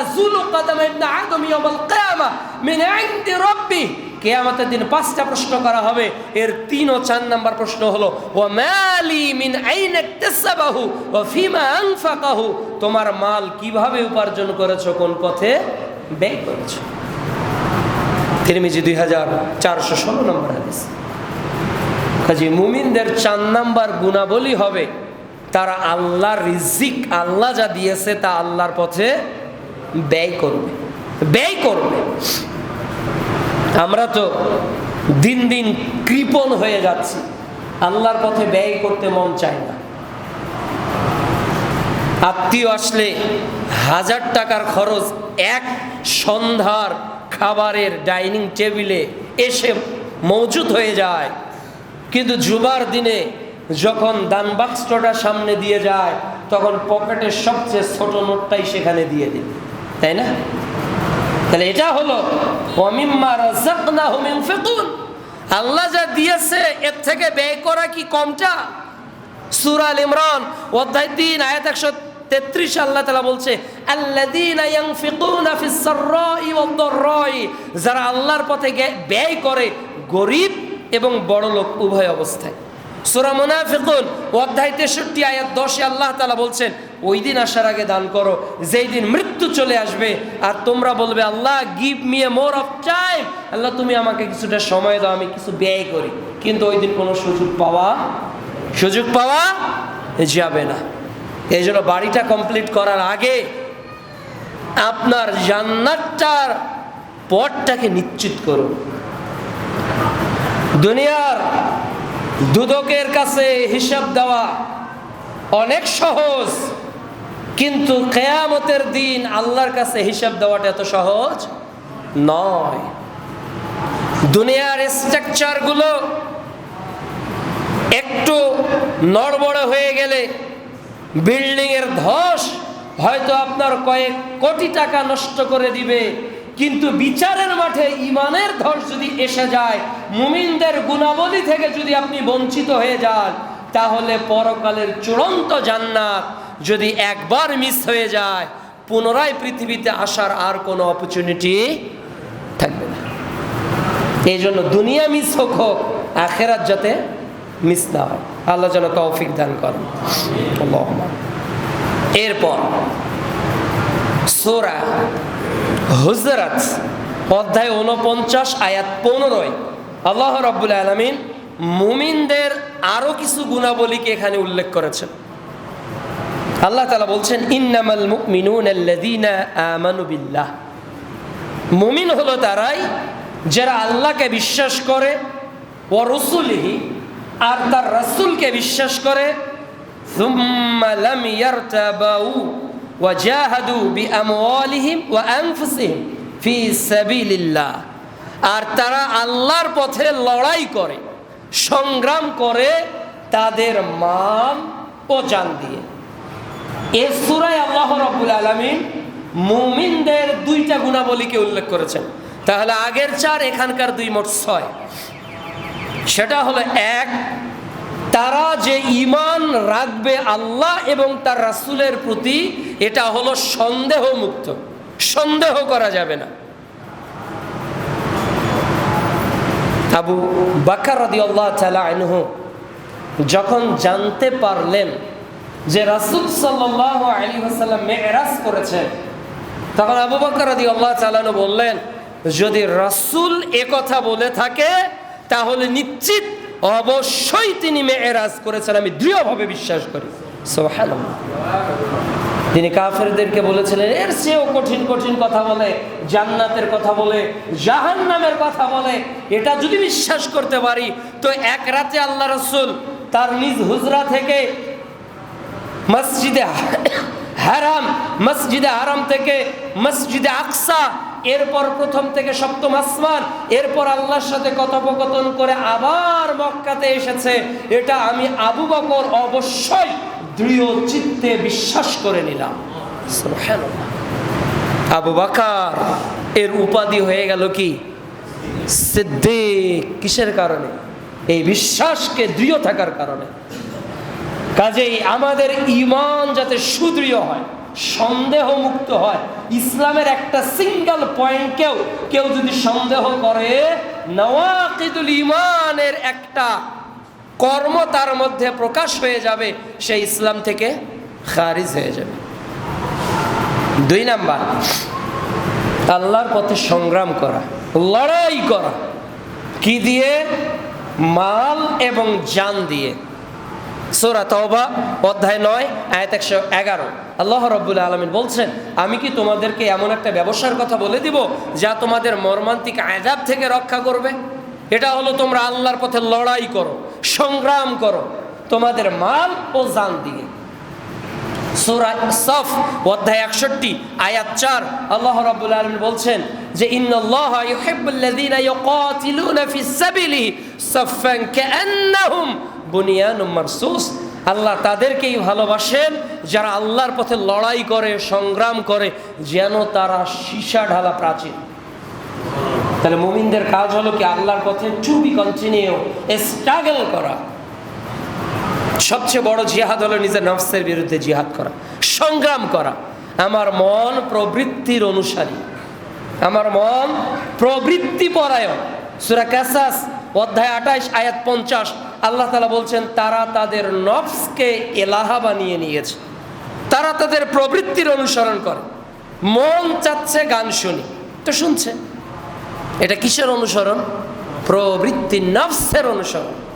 তাজুলু কাদাম ইবনে আদম ইয়াউমাল কিয়ামা মিন ইনদি রাব্বি। কেয়ামতের দিন পাঁচটা প্রশ্ন করা হবে। এর তিন ও চার নাম্বার প্রশ্ন হলো ও মালি মিন আইন ইকতাসাবাহু ওয়া ফিমা আনফাকাহু? তোমার মাল কীভাবে উপার্জন করেছ, কোন পথে ব্যয় করেছ? তিরমিজি দুই হাজার চারশো ষোলো নম্বর হাদিস। কাজে মুমিনদের চার নাম্বার গুণাবলী হবে, তারা আল্লাহর রিজিক, আল্লাহ যা দিয়েছে তা আল্লাহর পথে ব্যয় করবে। ব্যয় করবে। আমরা তো দিন দিন কৃপণ হয়ে যাচ্ছি। আল্লাহর পথে ব্যয় করতে মন চায় না। আত্মীয় আসলে হাজার টাকার খরচ এক সন্ধ্যার খাবারের ডাইনিং টেবিলে এসে মজুদ হয়ে যায়। কিন্তু জুবার দিনে যখন দান বাক্সটা সামনে দিয়ে যায়, তখন পকেটের সবচেয়ে ছোট নোটটাই সেখানে দিয়ে দিন তাই না? তাহলে এটা হলো আল্লাহ যা দিয়েছে, এর থেকে ব্যয় করা কি কমটা? সূরা আল ইমরান, অধ্যায় 3 আয়াত 133 আল্লাহ তাআলা বলছে যারা আল্লাহর পথে ব্যয় করে, গরিব এবং বড়লোক উভয় অবস্থায়। সূরা মুনাফিকুন, অধ্যায় 63 আয়াত 10 আল্লাহ তালা বলছেন, ওই দিন আসার আগে দান করো, যেই দিন মৃত্যু চলে আসবে, আর তোমরা বলবে, Allah give me a more of time Allah, তুমি আমাকে কিছুটা সময় দাও, আমি কিছু ব্যয় করি। কিন্তু ওই দিন কোনো সুযোগ পাওয়া সুযোগ পাওয়া যাবে না। এই জন্য বাড়িটা কমপ্লিট করার আগে আপনার জান্নাতটার পথটাকে নিশ্চিত করুন। দুনিয়ার দুদকের কাছে হিসাব দেওয়া অনেক সহজ, কিন্তু কেয়ামতের দিন আল্লাহর কাছে হিসাব দেওয়াটা এত সহজ নয়। দুনিয়ার স্ট্রাকচারগুলো একটু নড়বড় হয়ে গেলে বিল্ডিংয়ের ধস হয়তো আপনার কয়েক কোটি টাকা নষ্ট করে দিবে। কিন্তু বিচারের মাঠে ইমানের ধস যদি এসে যায়, মুমিনদের গুণাবলী থেকে যদি আপনি বঞ্চিত হয়ে যান, তাহলে পরকালের চূড়ান্ত জান্নাত যদি একবার মিস হয়ে যায়, পুনরায় পৃথিবীতে আসার আর কোনো অপরচুনিটি থাকবে না। এই জন্য দুনিয়া মিস হোক হোক, আখেরাত যাতে মিস না হয়। আল্লাহ যেন তৌফিক দান করেন। এরপর, সোরা হুজরাত অধ্যায় উনপঞ্চাশ আয়াত পনেরোয় আল্লাহ রব্বুল আলমিন মুমিনদের আরও কিছু গুণাবলীকে এখানে উল্লেখ করেছেন আল্লাহ তালা বলছেন ইন্নামাল মুমিনুন আল্লাযীনা আমানু বিল্লাহ মুমিন হলো তারাই যারা আল্লাহকে বিশ্বাস করে ও রসুলিহি আর তার রসুলকে বিশ্বাস করে ثم لم يرتبوا ওয়াজাহাদু বি আমওয়ালিহিম ওয়া আনফুসিহিম ফি আর তারা আল্লাহর পথে লড়াই করে, সংগ্রাম করে তাদের মান ও জান দিয়ে। এ সুরায় আল্লাহ রব্বুল আলমিন মুমিনদের দুইটা গুণাবলীকে উল্লেখ করেছেন। তাহলে আগের চার, এখানকার দুই মোট ছয়। সেটা হলো এক তারা যে ইমান রাখবে আল্লাহ এবং তার রাসূলের প্রতি, এটা হলো সন্দেহ মুক্ত সন্দেহ করা যাবে না। আবু বাকার রদি আল্লাহ আনহু যখন জানতে পারলেন যে রাসুল সাল্লাহ আলী হাসাল্লাম মেয়েরাজ করেছেন, তখন আবু বকর রদি আল্লাহ তালানু বললেন, যদি রাসুল কথা বলে থাকে, তাহলে নিশ্চিত অবশ্যই তিনি মেয়েরাজ করেছেন, আমি দৃঢ়ভাবে বিশ্বাস করি। তিনি কাফেরদেরকে বলেছিলেন, এর চেয়েও কঠিন কঠিন কথা বলে, জান্নাতের কথা বলে, জাহান্নামের কথা বলে, এটা যদি বিশ্বাস করতে পারি, তো এক রাতে আল্লাহ রসুল তার নিজ হুজরা থেকে মসজিদে হারাম মসজিদে হারাম থেকে মসজিদে আকসা এরপর প্রথম থেকে সপ্তম আসমান, এরপর আল্লাহর সাথে কথোপকথন করে আবার মক্কাতে এসেছে। এটা আমি আবু বকর অবশ্যই দৃঢ় চিত্তে বিশ্বাস করে নিলাম। আবু বাকার, এর উপাধি হয়ে গেল কি? সিদ্দিক। কিসের কারণে? এই বিশ্বাসকে দৃঢ় থাকার কারণে। কাজেই আমাদের ইমান যাতে সুদৃঢ় হয় সন্দেহ মুক্ত হয়। ইসলামের একটা সিঙ্গেল পয়েন্টকেও কেউ যদি সন্দেহ করে, নওয়াকিদুল ইমানের একটা কর্ম তার মধ্যে প্রকাশ হয়ে যাবে, সে ইসলাম থেকে খারিজ হয়ে যাবে। দুই নাম্বার, আল্লাহর পথে সংগ্রাম করা, লড়াই করা। কি দিয়ে? মাল এবং জান দিয়ে। সোরা তওবা, অধ্যায় নয়, আয়াত একশো এগারো। আল্লাহ রব্বুল আলমিন বলছেন, আমি কি তোমাদেরকে এমন একটা ব্যবসার কথা বলে দিব যা তোমাদের মর্মান্তিক আজাব থেকে রক্ষা করবে? এটা হলো তোমরা আল্লাহর পথে লড়াই করো, সংগ্রাম করো, তোমাদের মাল ও জান দিয়ে। সূরা সফ, অধ্যায় একষট্টি, আয়াত চার। আল্লাহ রাব্বুল আলামিন বলছেন যে, ইন্নাল্লাহা বুনিয়ানুম মারসুস, আল্লাহ তাদেরকেই ভালোবাসেন, যারা আল্লাহর পথে লড়াই করে, সংগ্রাম করে, যেন তারা সীসা ঢালা প্রাচীর তাহলে মুমিনদের কাজ হলো কি? আল্লাহর পথে টু বি কন্টিনিউ স্ট্রাগল করা। সবচেয়ে বড় জিহাদ হলো নিজের নফসের বিরুদ্ধে জিহাদ করা, সংগ্রাম করা। আমার মন প্রবৃত্তির অনুসারী। আমার মন প্রবৃত্তি পরায়ণ সুরা কাসাস, অধ্যায় আঠাইশ আয়াত পঞ্চাশ। আল্লাহ তালা বলছেন, তারা তাদের নফসকে এলাহা বানিয়ে নিয়েছে। তারা তাদের প্রবৃত্তির অনুসরণ করে। মন চাচ্ছে গান শুনি। তো শুনছে। এটা কিসের অনুসরণ? প্রবৃত্তি নফসের অনুসরণ।